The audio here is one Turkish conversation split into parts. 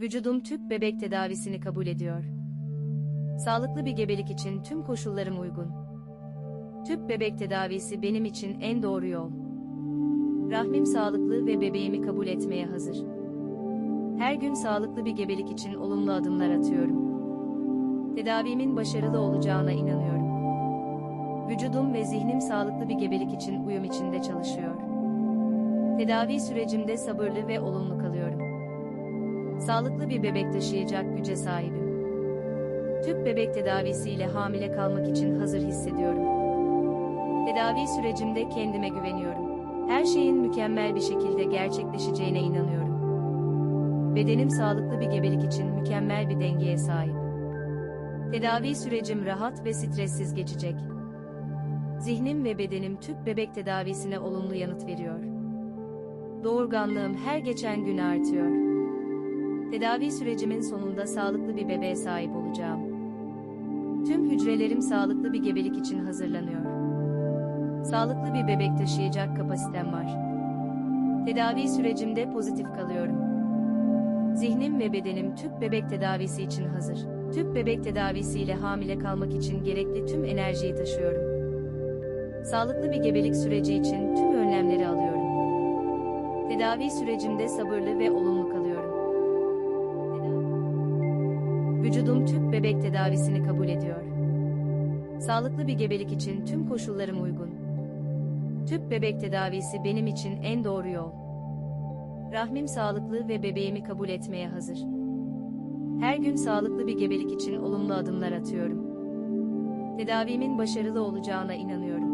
Vücudum tüp bebek tedavisini kabul ediyor. Sağlıklı bir gebelik için tüm koşullarım uygun. Tüp bebek tedavisi benim için en doğru yol. Rahmim sağlıklı ve bebeğimi kabul etmeye hazır. Her gün sağlıklı bir gebelik için olumlu adımlar atıyorum. Tedavimin başarılı olacağına inanıyorum. Vücudum ve zihnim sağlıklı bir gebelik için uyum içinde çalışıyor. Tedavi sürecimde sabırlı ve olumlu kalıyorum. Sağlıklı bir bebek taşıyacak güce sahibim. Tüp bebek tedavisiyle hamile kalmak için hazır hissediyorum. Tedavi sürecimde kendime güveniyorum. Her şeyin mükemmel bir şekilde gerçekleşeceğine inanıyorum. Bedenim sağlıklı bir gebelik için mükemmel bir dengeye sahip. Tedavi sürecim rahat ve stressiz geçecek. Zihnim ve bedenim tüp bebek tedavisine olumlu yanıt veriyor. Doğurganlığım her geçen gün artıyor. Tedavi sürecimin sonunda sağlıklı bir bebeğe sahip olacağım. Tüm hücrelerim sağlıklı bir gebelik için hazırlanıyor. Sağlıklı bir bebek taşıyacak kapasitem var. Tedavi sürecimde pozitif kalıyorum. Zihnim ve bedenim tüp bebek tedavisi için hazır. Tüp bebek tedavisiyle hamile kalmak için gerekli tüm enerjiyi taşıyorum. Sağlıklı bir gebelik süreci için tüm önlemleri alıyorum. Tedavi sürecimde sabırlı ve olumlu kalıyorum. Vücudum tüp bebek tedavisini kabul ediyor. Sağlıklı bir gebelik için tüm koşullarım uygun. Tüp bebek tedavisi benim için en doğru yol. Rahmim sağlıklı ve bebeğimi kabul etmeye hazır. Her gün sağlıklı bir gebelik için olumlu adımlar atıyorum. Tedavimin başarılı olacağına inanıyorum.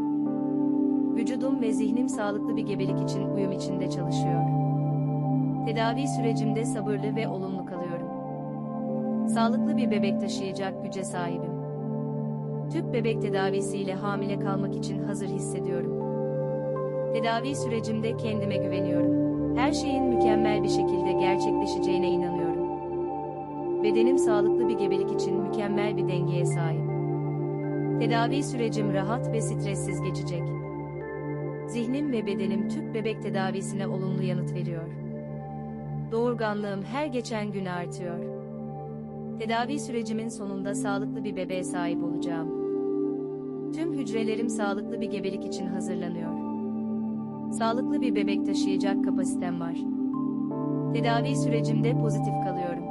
Vücudum ve zihnim sağlıklı bir gebelik için uyum içinde çalışıyor. Tedavi sürecimde sabırlı ve olumlu kalıyorum. Sağlıklı bir bebek taşıyacak güce sahibim. Tüp bebek tedavisiyle hamile kalmak için hazır hissediyorum. Tedavi sürecimde kendime güveniyorum. Her şeyin mükemmel bir şekilde gerçekleşeceğine inanıyorum. Bedenim sağlıklı bir gebelik için mükemmel bir dengeye sahip. Tedavi sürecim rahat ve stressiz geçecek. Zihnim ve bedenim tüp bebek tedavisine olumlu yanıt veriyor. Doğurganlığım her geçen gün artıyor. Tedavi sürecimin sonunda sağlıklı bir bebeğe sahip olacağım. Tüm hücrelerim sağlıklı bir gebelik için hazırlanıyor. Sağlıklı bir bebek taşıyacak kapasitem var. Tedavi sürecimde pozitif kalıyorum.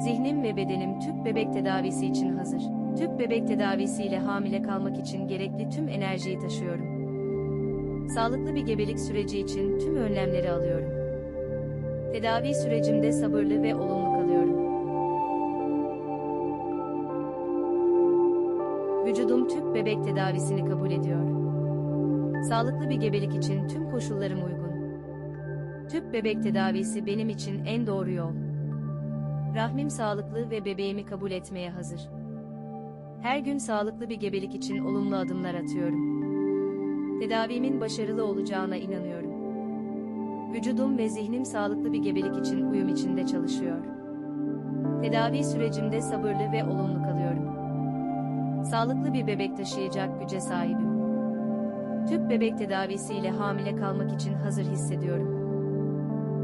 Zihnim ve bedenim tüp bebek tedavisi için hazır. Tüp bebek tedavisiyle hamile kalmak için gerekli tüm enerjiyi taşıyorum. Sağlıklı bir gebelik süreci için tüm önlemleri alıyorum. Tedavi sürecimde sabırlı ve olumlu Vücudum tüp bebek tedavisini kabul ediyor. Sağlıklı bir gebelik için tüm koşullarım uygun. Tüp bebek tedavisi benim için en doğru yol. Rahmim sağlıklı ve bebeğimi kabul etmeye hazır. Her gün sağlıklı bir gebelik için olumlu adımlar atıyorum. Tedavimin başarılı olacağına inanıyorum. Vücudum ve zihnim sağlıklı bir gebelik için uyum içinde çalışıyor. Tedavi sürecimde sabırlı ve olumlu kalıyorum. Sağlıklı bir bebek taşıyacak güce sahibim. Tüp bebek tedavisiyle hamile kalmak için hazır hissediyorum.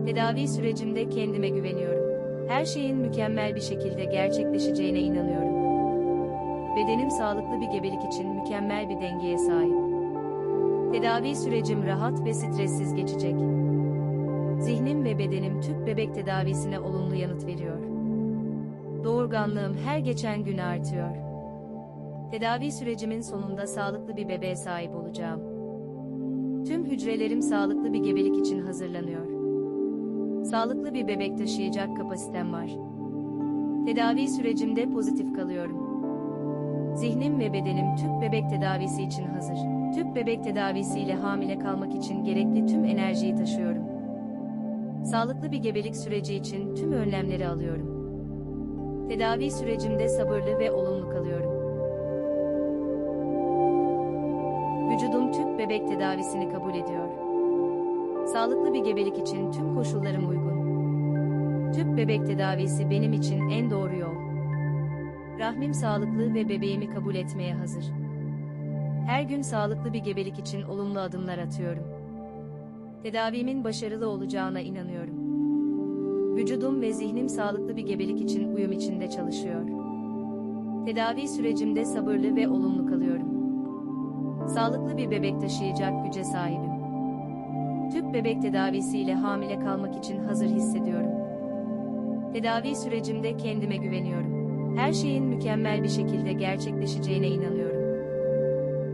Tedavi sürecimde kendime güveniyorum. Her şeyin mükemmel bir şekilde gerçekleşeceğine inanıyorum. Bedenim sağlıklı bir gebelik için mükemmel bir dengeye sahip. Tedavi sürecim rahat ve stressiz geçecek. Zihnim ve bedenim tüp bebek tedavisine olumlu yanıt veriyor. Doğurganlığım her geçen gün artıyor. Tedavi sürecimin sonunda sağlıklı bir bebeğe sahip olacağım. Tüm hücrelerim sağlıklı bir gebelik için hazırlanıyor. Sağlıklı bir bebek taşıyacak kapasitem var. Tedavi sürecimde pozitif kalıyorum. Zihnim ve bedenim tüp bebek tedavisi için hazır. Tüp bebek tedavisiyle hamile kalmak için gerekli tüm enerjiyi taşıyorum. Sağlıklı bir gebelik süreci için tüm önlemleri alıyorum. Tedavi sürecimde sabırlı ve olumlu kalıyorum. Vücudum tüp bebek tedavisini kabul ediyor. Sağlıklı bir gebelik için tüm koşullarım uygun. Tüp bebek tedavisi benim için en doğru yol. Rahmim sağlıklı ve bebeğimi kabul etmeye hazır. Her gün sağlıklı bir gebelik için olumlu adımlar atıyorum. Tedavimin başarılı olacağına inanıyorum. Vücudum ve zihnim sağlıklı bir gebelik için uyum içinde çalışıyor. Tedavi sürecimde sabırlı ve olumlu kalıyorum. Sağlıklı bir bebek taşıyacak güce sahibim. Tüp bebek tedavisiyle hamile kalmak için hazır hissediyorum. Tedavi sürecimde kendime güveniyorum. Her şeyin mükemmel bir şekilde gerçekleşeceğine inanıyorum.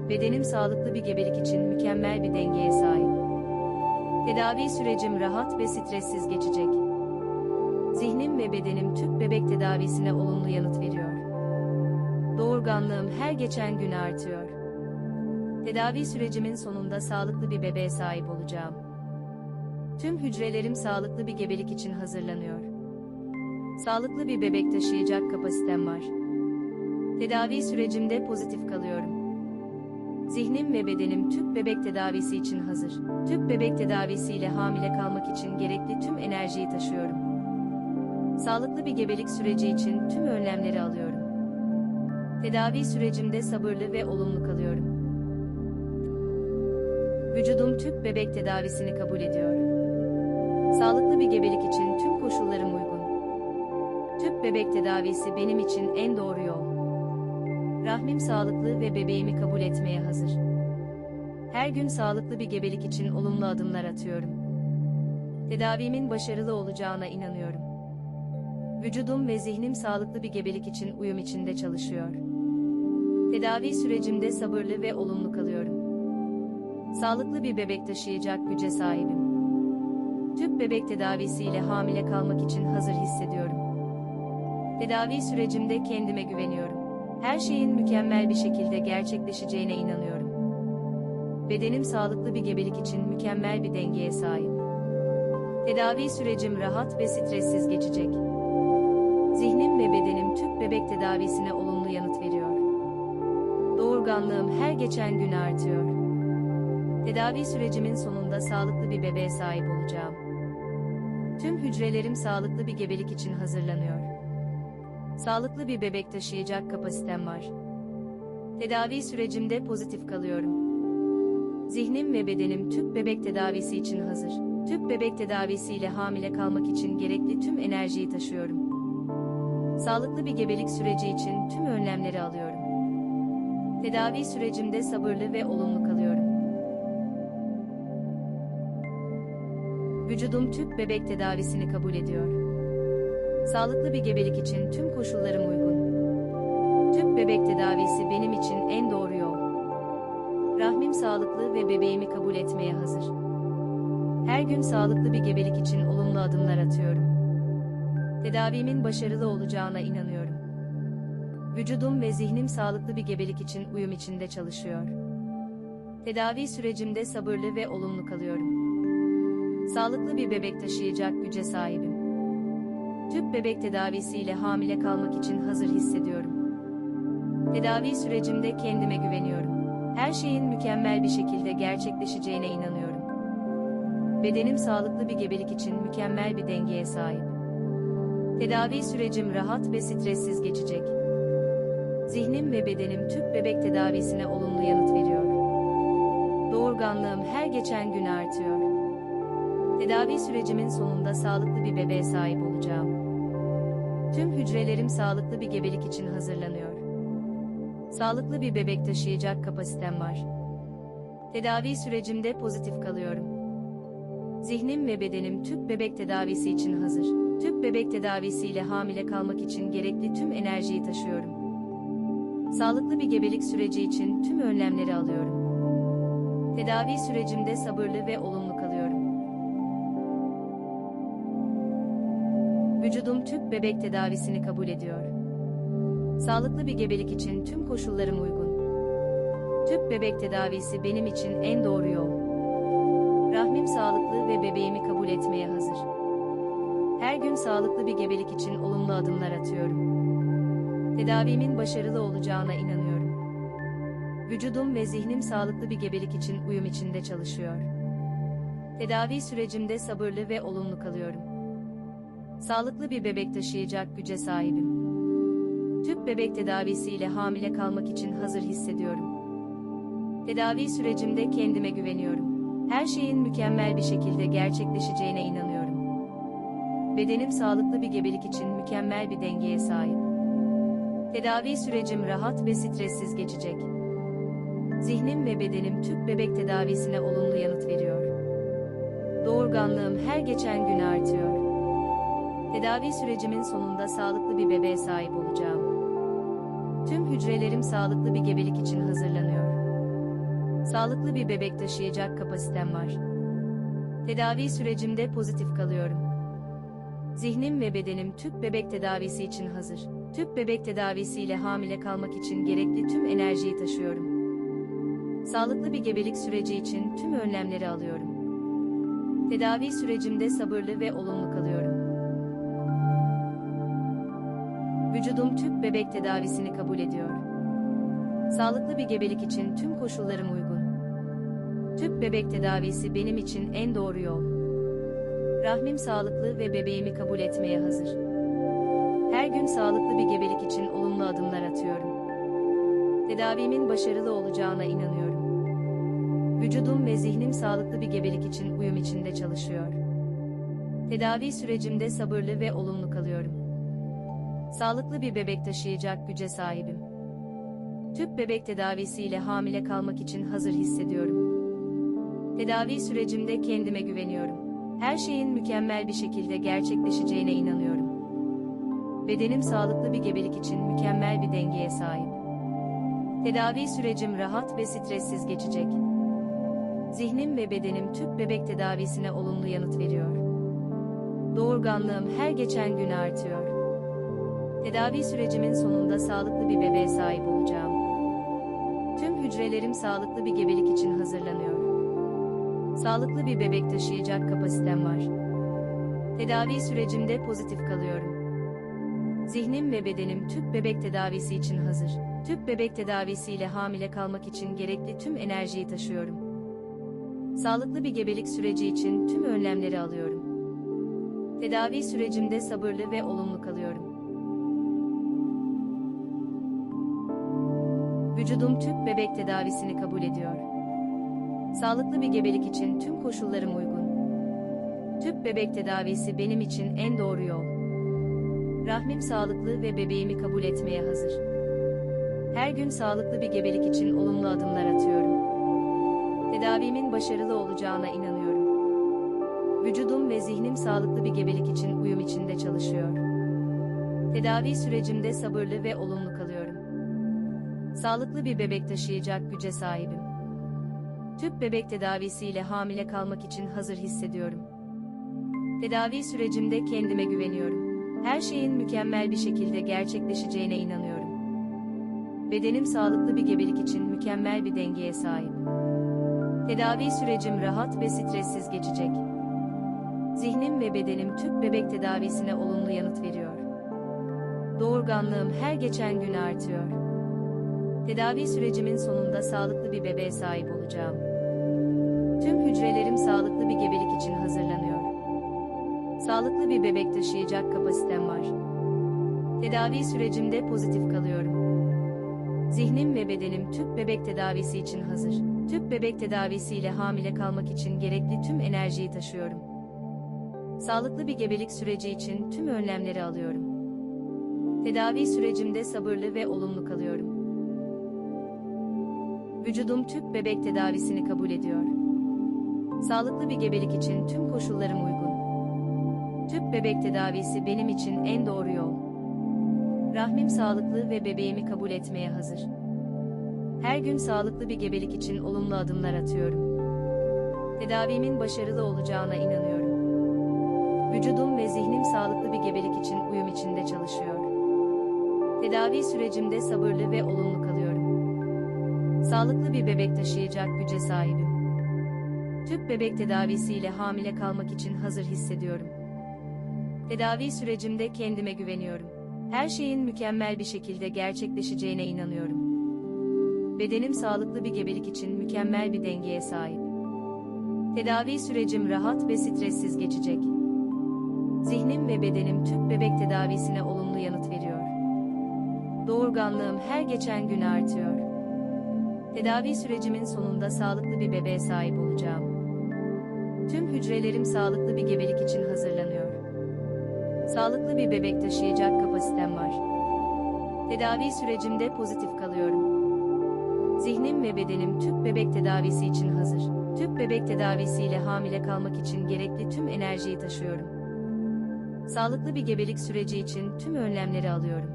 Bedenim sağlıklı bir gebelik için mükemmel bir dengeye sahip. Tedavi sürecim rahat ve stressiz geçecek. Zihnim ve bedenim tüp bebek tedavisine olumlu yanıt veriyor. Doğurganlığım her geçen gün artıyor. Tedavi sürecimin sonunda sağlıklı bir bebeğe sahip olacağım. Tüm hücrelerim sağlıklı bir gebelik için hazırlanıyor. Sağlıklı bir bebek taşıyacak kapasitem var. Tedavi sürecimde pozitif kalıyorum. Zihnim ve bedenim tüp bebek tedavisi için hazır. Tüp bebek tedavisiyle hamile kalmak için gerekli tüm enerjiyi taşıyorum. Sağlıklı bir gebelik süreci için tüm önlemleri alıyorum. Tedavi sürecimde sabırlı ve olumlu kalıyorum. Vücudum tüp bebek tedavisini kabul ediyor. Sağlıklı bir gebelik için tüm koşullarım uygun. Tüp bebek tedavisi benim için en doğru yol. Rahmim sağlıklı ve bebeğimi kabul etmeye hazır. Her gün sağlıklı bir gebelik için olumlu adımlar atıyorum. Tedavimin başarılı olacağına inanıyorum. Vücudum ve zihnim sağlıklı bir gebelik için uyum içinde çalışıyor. Tedavi sürecimde sabırlı ve olumlu kalıyorum. Sağlıklı bir bebek taşıyacak güce sahibim. Tüp bebek tedavisiyle hamile kalmak için hazır hissediyorum. Tedavi sürecimde kendime güveniyorum. Her şeyin mükemmel bir şekilde gerçekleşeceğine inanıyorum. Bedenim sağlıklı bir gebelik için mükemmel bir dengeye sahip. Tedavi sürecim rahat ve stressiz geçecek. Zihnim ve bedenim tüp bebek tedavisine olumlu yanıt veriyor. Doğurganlığım her geçen gün artıyor. Tedavi sürecimin sonunda sağlıklı bir bebeğe sahip olacağım. Tüm hücrelerim sağlıklı bir gebelik için hazırlanıyor. Sağlıklı bir bebek taşıyacak kapasitem var. Tedavi sürecimde pozitif kalıyorum. Zihnim ve bedenim tüp bebek tedavisi için hazır. Tüp bebek tedavisiyle hamile kalmak için gerekli tüm enerjiyi taşıyorum. Sağlıklı bir gebelik süreci için tüm önlemleri alıyorum. Tedavi sürecimde sabırlı ve olumlu kalıyorum. Vücudum tüp bebek tedavisini kabul ediyor. Sağlıklı bir gebelik için tüm koşullarım uygun. Tüp bebek tedavisi benim için en doğru yol. Rahmim sağlıklı ve bebeğimi kabul etmeye hazır. Her gün sağlıklı bir gebelik için olumlu adımlar atıyorum. Tedavimin başarılı olacağına inanıyorum. Vücudum ve zihnim sağlıklı bir gebelik için uyum içinde çalışıyor. Tedavi sürecimde sabırlı ve olumlu kalıyorum. Sağlıklı bir bebek taşıyacak güce sahibim. Tüp bebek tedavisiyle hamile kalmak için hazır hissediyorum. Tedavi sürecimde kendime güveniyorum. Her şeyin mükemmel bir şekilde gerçekleşeceğine inanıyorum. Bedenim sağlıklı bir gebelik için mükemmel bir dengeye sahip. Tedavi sürecim rahat ve stressiz geçecek. Zihnim ve bedenim tüp bebek tedavisine olumlu yanıt veriyor. Doğurganlığım her geçen gün artıyor. Tedavi sürecimin sonunda sağlıklı bir bebeğe sahip olacağım. Tüm hücrelerim sağlıklı bir gebelik için hazırlanıyor. Sağlıklı bir bebek taşıyacak kapasitem var. Tedavi sürecimde pozitif kalıyorum. Zihnim ve bedenim tüp bebek tedavisi için hazır. Tüp bebek tedavisiyle hamile kalmak için gerekli tüm enerjiyi taşıyorum. Sağlıklı bir gebelik süreci için tüm önlemleri alıyorum. Tedavi sürecimde sabırlı ve olumlu Vücudum tüp bebek tedavisini kabul ediyor. Sağlıklı bir gebelik için tüm koşullarım uygun. Tüp bebek tedavisi benim için en doğru yol. Rahmim sağlıklı ve bebeğimi kabul etmeye hazır. Her gün sağlıklı bir gebelik için olumlu adımlar atıyorum. Tedavimin başarılı olacağına inanıyorum. Vücudum ve zihnim sağlıklı bir gebelik için uyum içinde çalışıyor. Tedavi sürecimde sabırlı ve olumlu kalıyorum. Sağlıklı bir bebek taşıyacak güce sahibim. Tüp bebek tedavisiyle hamile kalmak için hazır hissediyorum. Tedavi sürecimde kendime güveniyorum. Her şeyin mükemmel bir şekilde gerçekleşeceğine inanıyorum. Bedenim sağlıklı bir gebelik için mükemmel bir dengeye sahip. Tedavi sürecim rahat ve stressiz geçecek. Zihnim ve bedenim tüp bebek tedavisine olumlu yanıt veriyor. Doğurganlığım her geçen gün artıyor. Tedavi sürecimin sonunda sağlıklı bir bebeğe sahip olacağım. Tüm hücrelerim sağlıklı bir gebelik için hazırlanıyor. Sağlıklı bir bebek taşıyacak kapasitem var. Tedavi sürecimde pozitif kalıyorum. Zihnim ve bedenim tüp bebek tedavisi için hazır. Tüp bebek tedavisiyle hamile kalmak için gerekli tüm enerjiyi taşıyorum. Sağlıklı bir gebelik süreci için tüm önlemleri alıyorum. Tedavi sürecimde sabırlı ve olumlu kalıyorum. Vücudum tüp bebek tedavisini kabul ediyor. Sağlıklı bir gebelik için tüm koşullarım uygun. Tüp bebek tedavisi benim için en doğru yol. Rahmim sağlıklı ve bebeğimi kabul etmeye hazır. Her gün sağlıklı bir gebelik için olumlu adımlar atıyorum. Tedavimin başarılı olacağına inanıyorum. Vücudum ve zihnim sağlıklı bir gebelik için uyum içinde çalışıyor. Tedavi sürecimde sabırlı ve olumlu kalıyorum. Sağlıklı bir bebek taşıyacak güce sahibim. Tüp bebek tedavisiyle hamile kalmak için hazır hissediyorum. Tedavi sürecimde kendime güveniyorum. Her şeyin mükemmel bir şekilde gerçekleşeceğine inanıyorum. Bedenim sağlıklı bir gebelik için mükemmel bir dengeye sahip. Tedavi sürecim rahat ve stressiz geçecek. Zihnim ve bedenim tüp bebek tedavisine olumlu yanıt veriyor. Doğurganlığım her geçen gün artıyor. Tedavi sürecimin sonunda sağlıklı bir bebeğe sahip olacağım. Tüm hücrelerim sağlıklı bir gebelik için hazırlanıyor. Sağlıklı bir bebek taşıyacak kapasitem var. Tedavi sürecimde pozitif kalıyorum. Zihnim ve bedenim tüp bebek tedavisi için hazır. Tüp bebek tedavisiyle hamile kalmak için gerekli tüm enerjiyi taşıyorum. Sağlıklı bir gebelik süreci için tüm önlemleri alıyorum. Tedavi sürecimde sabırlı ve olumlu kalıyorum. Vücudum tüp bebek tedavisini kabul ediyor. Sağlıklı bir gebelik için tüm koşullarım uygun. Tüp bebek tedavisi benim için en doğru yol. Rahmim sağlıklı ve bebeğimi kabul etmeye hazır. Her gün sağlıklı bir gebelik için olumlu adımlar atıyorum. Tedavimin başarılı olacağına inanıyorum. Vücudum ve zihnim sağlıklı bir gebelik için uyum içinde çalışıyor. Tedavi sürecimde sabırlı ve olumlu kalıyorum. Sağlıklı bir bebek taşıyacak güce sahibim. Tüp bebek tedavisiyle hamile kalmak için hazır hissediyorum. Tedavi sürecimde kendime güveniyorum. Her şeyin mükemmel bir şekilde gerçekleşeceğine inanıyorum. Bedenim sağlıklı bir gebelik için mükemmel bir dengeye sahip. Tedavi sürecim rahat ve stressiz geçecek. Zihnim ve bedenim tüp bebek tedavisine olumlu yanıt veriyor. Doğurganlığım her geçen gün artıyor. Tedavi sürecimin sonunda sağlıklı bir bebeğe sahip olacağım. Tüm hücrelerim sağlıklı bir gebelik için hazırlanıyor. Sağlıklı bir bebek taşıyacak kapasitem var. Tedavi sürecimde pozitif kalıyorum. Zihnim ve bedenim tüp bebek tedavisi için hazır. Tüp bebek tedavisiyle hamile kalmak için gerekli tüm enerjiyi taşıyorum. Sağlıklı bir gebelik süreci için tüm önlemleri alıyorum. Tedavi sürecimde sabırlı ve olumlu kalıyorum. Vücudum tüp bebek tedavisini kabul ediyor. Sağlıklı bir gebelik için tüm koşullarım uygun. Tüp bebek tedavisi benim için en doğru yol. Rahmim sağlıklı ve bebeğimi kabul etmeye hazır. Her gün sağlıklı bir gebelik için olumlu adımlar atıyorum. Tedavimin başarılı olacağına inanıyorum. Vücudum ve zihnim sağlıklı bir gebelik için uyum içinde çalışıyor. Tedavi sürecimde sabırlı ve olumlu kalıyorum. Sağlıklı bir bebek taşıyacak güce sahibim. Tüp bebek tedavisiyle hamile kalmak için hazır hissediyorum. Tedavi sürecimde kendime güveniyorum. Her şeyin mükemmel bir şekilde gerçekleşeceğine inanıyorum. Bedenim sağlıklı bir gebelik için mükemmel bir dengeye sahip. Tedavi sürecim rahat ve stressiz geçecek. Zihnim ve bedenim tüp bebek tedavisine olumlu yanıt veriyor. Doğurganlığım her geçen gün artıyor. Tedavi sürecimin sonunda sağlıklı bir bebeğe sahip olacağım. Tüm hücrelerim sağlıklı bir gebelik için hazırlanıyor. Sağlıklı bir bebek taşıyacak kapasitem var. Tedavi sürecimde pozitif kalıyorum. Zihnim ve bedenim tüp bebek tedavisi için hazır. Tüp bebek tedavisiyle hamile kalmak için gerekli tüm enerjiyi taşıyorum. Sağlıklı bir gebelik süreci için tüm önlemleri alıyorum.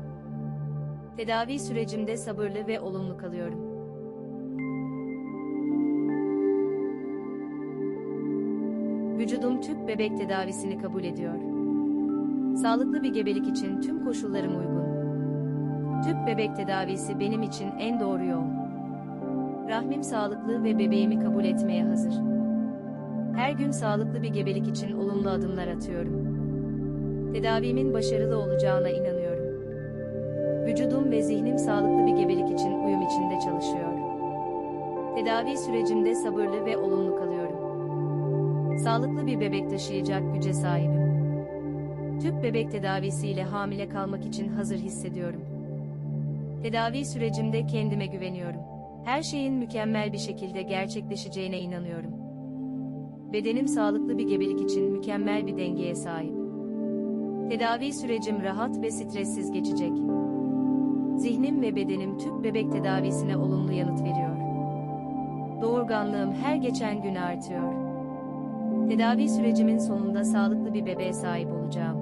Tedavi sürecimde sabırlı ve olumlu kalıyorum. Vücudum tüp bebek tedavisini kabul ediyor. Sağlıklı bir gebelik için tüm koşullarım uygun. Tüp bebek tedavisi benim için en doğru yol. Rahmim sağlıklı ve bebeğimi kabul etmeye hazır. Her gün sağlıklı bir gebelik için olumlu adımlar atıyorum. Tedavimin başarılı olacağına inanıyorum. Vücudum ve zihnim sağlıklı bir gebelik için uyum içinde çalışıyor. Tedavi sürecimde sabırlı ve olumlu kalıyorum. Sağlıklı bir bebek taşıyacak güce sahibim. Tüp bebek tedavisiyle hamile kalmak için hazır hissediyorum. Tedavi sürecimde kendime güveniyorum. Her şeyin mükemmel bir şekilde gerçekleşeceğine inanıyorum. Bedenim sağlıklı bir gebelik için mükemmel bir dengeye sahip. Tedavi sürecim rahat ve stressiz geçecek. Zihnim ve bedenim tüp bebek tedavisine olumlu yanıt veriyor. Doğurganlığım her geçen gün artıyor. Tedavi sürecimin sonunda sağlıklı bir bebeğe sahip olacağım.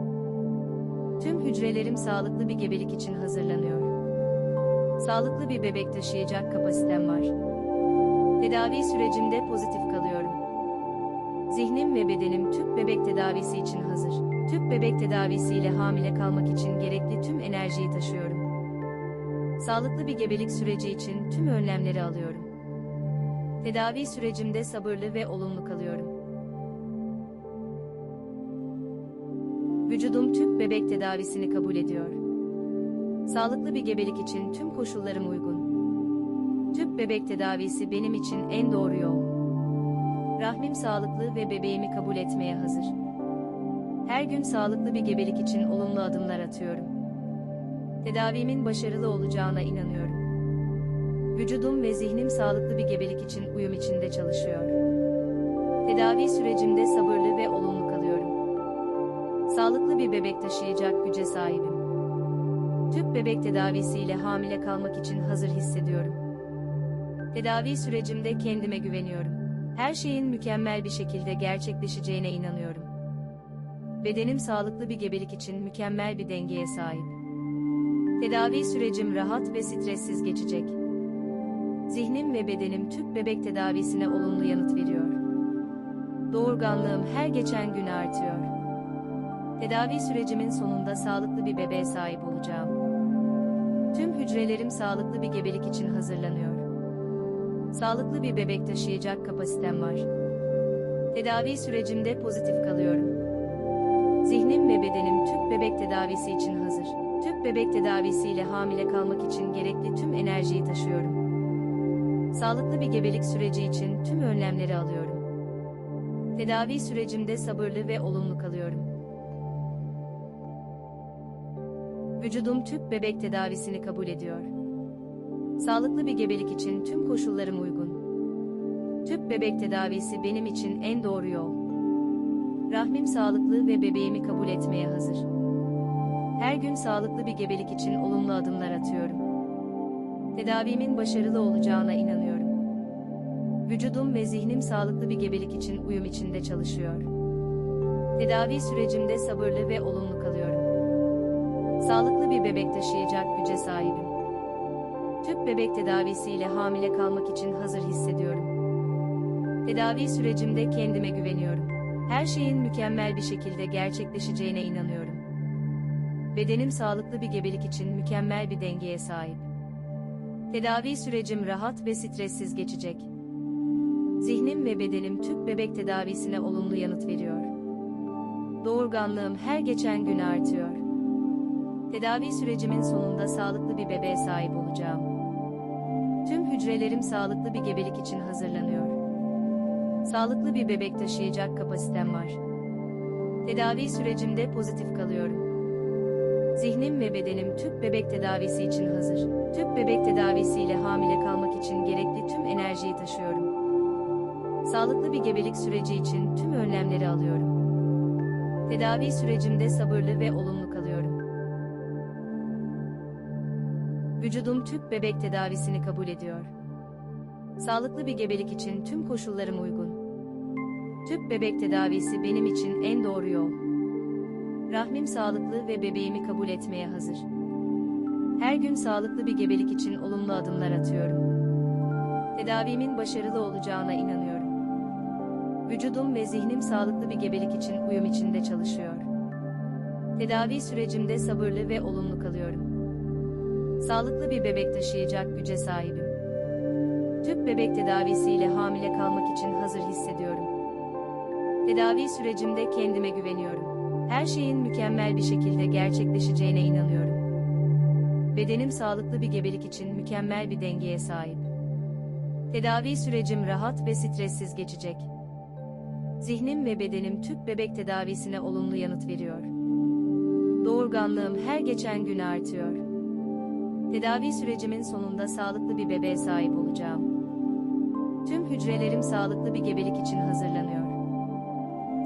Tüm hücrelerim sağlıklı bir gebelik için hazırlanıyor. Sağlıklı bir bebek taşıyacak kapasitem var. Tedavi sürecimde pozitif kalıyorum. Zihnim ve bedenim tüp bebek tedavisi için hazır. Tüp bebek tedavisiyle hamile kalmak için gerekli tüm enerjiyi taşıyorum. Sağlıklı bir gebelik süreci için tüm önlemleri alıyorum. Tedavi sürecimde sabırlı ve olumlu kalıyorum. Vücudum tüp bebek tedavisini kabul ediyor. Sağlıklı bir gebelik için tüm koşullarım uygun. Tüp bebek tedavisi benim için en doğru yol. Rahmim sağlıklı ve bebeğimi kabul etmeye hazır. Her gün sağlıklı bir gebelik için olumlu adımlar atıyorum. Tedavimin başarılı olacağına inanıyorum. Vücudum ve zihnim sağlıklı bir gebelik için uyum içinde çalışıyor. Tedavi sürecimde sabırlı ve olumlu bir bebek taşıyacak güce sahibim. Tüp bebek tedavisiyle hamile kalmak için hazır hissediyorum. Tedavi sürecimde kendime güveniyorum. Her şeyin mükemmel bir şekilde gerçekleşeceğine inanıyorum. Bedenim sağlıklı bir gebelik için mükemmel bir dengeye sahip. Tedavi sürecim rahat ve stressiz geçecek. Zihnim ve bedenim tüp bebek tedavisine olumlu yanıt veriyor. Doğurganlığım her geçen gün artıyor. Tedavi sürecimin sonunda sağlıklı bir bebeğe sahip olacağım. Tüm hücrelerim sağlıklı bir gebelik için hazırlanıyor. Sağlıklı bir bebek taşıyacak kapasitem var. Tedavi sürecimde pozitif kalıyorum. Zihnim ve bedenim tüp bebek tedavisi için hazır. Tüp bebek tedavisiyle hamile kalmak için gerekli tüm enerjiyi taşıyorum. Sağlıklı bir gebelik süreci için tüm önlemleri alıyorum. Tedavi sürecimde sabırlı ve olumlu kalıyorum. Vücudum tüp bebek tedavisini kabul ediyor. Sağlıklı bir gebelik için tüm koşullarım uygun. Tüp bebek tedavisi benim için en doğru yol. Rahmim sağlıklı ve bebeğimi kabul etmeye hazır. Her gün sağlıklı bir gebelik için olumlu adımlar atıyorum. Tedavimin başarılı olacağına inanıyorum. Vücudum ve zihnim sağlıklı bir gebelik için uyum içinde çalışıyor. Tedavi sürecimde sabırlı ve olumlu kalıyorum. Sağlıklı bir bebek taşıyacak güce sahibim. Tüp bebek tedavisiyle hamile kalmak için hazır hissediyorum. Tedavi sürecimde kendime güveniyorum. Her şeyin mükemmel bir şekilde gerçekleşeceğine inanıyorum. Bedenim sağlıklı bir gebelik için mükemmel bir dengeye sahip. Tedavi sürecim rahat ve stressiz geçecek. Zihnim ve bedenim tüp bebek tedavisine olumlu yanıt veriyor. Doğurganlığım her geçen gün artıyor. Tedavi sürecimin sonunda sağlıklı bir bebeğe sahip olacağım. Tüm hücrelerim sağlıklı bir gebelik için hazırlanıyor. Sağlıklı bir bebek taşıyacak kapasitem var. Tedavi sürecimde pozitif kalıyorum. Zihnim ve bedenim tüp bebek tedavisi için hazır. Tüp bebek tedavisiyle hamile kalmak için gerekli tüm enerjiyi taşıyorum. Sağlıklı bir gebelik süreci için tüm önlemleri alıyorum. Tedavi sürecimde sabırlı ve olumlu Vücudum tüp bebek tedavisini kabul ediyor. Sağlıklı bir gebelik için tüm koşullarım uygun. Tüp bebek tedavisi benim için en doğru yol. Rahmim sağlıklı ve bebeğimi kabul etmeye hazır. Her gün sağlıklı bir gebelik için olumlu adımlar atıyorum. Tedavimin başarılı olacağına inanıyorum. Vücudum ve zihnim sağlıklı bir gebelik için uyum içinde çalışıyor. Tedavi sürecimde sabırlı ve olumlu kalıyorum. Sağlıklı bir bebek taşıyacak güce sahibim. Tüp bebek tedavisiyle hamile kalmak için hazır hissediyorum. Tedavi sürecimde kendime güveniyorum. Her şeyin mükemmel bir şekilde gerçekleşeceğine inanıyorum. Bedenim sağlıklı bir gebelik için mükemmel bir dengeye sahip. Tedavi sürecim rahat ve stressiz geçecek. Zihnim ve bedenim tüp bebek tedavisine olumlu yanıt veriyor. Doğurganlığım her geçen gün artıyor. Tedavi sürecimin sonunda sağlıklı bir bebeğe sahip olacağım. Tüm hücrelerim sağlıklı bir gebelik için hazırlanıyor.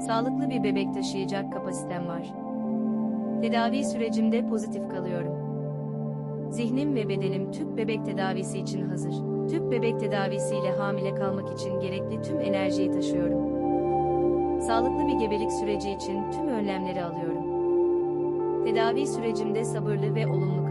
Sağlıklı bir bebek taşıyacak kapasitem var. Tedavi sürecimde pozitif kalıyorum. Zihnim ve bedenim tüp bebek tedavisi için hazır. Tüp bebek tedavisiyle hamile kalmak için gerekli tüm enerjiyi taşıyorum. Sağlıklı bir gebelik süreci için tüm önlemleri alıyorum. Tedavi sürecimde sabırlı ve olumlu.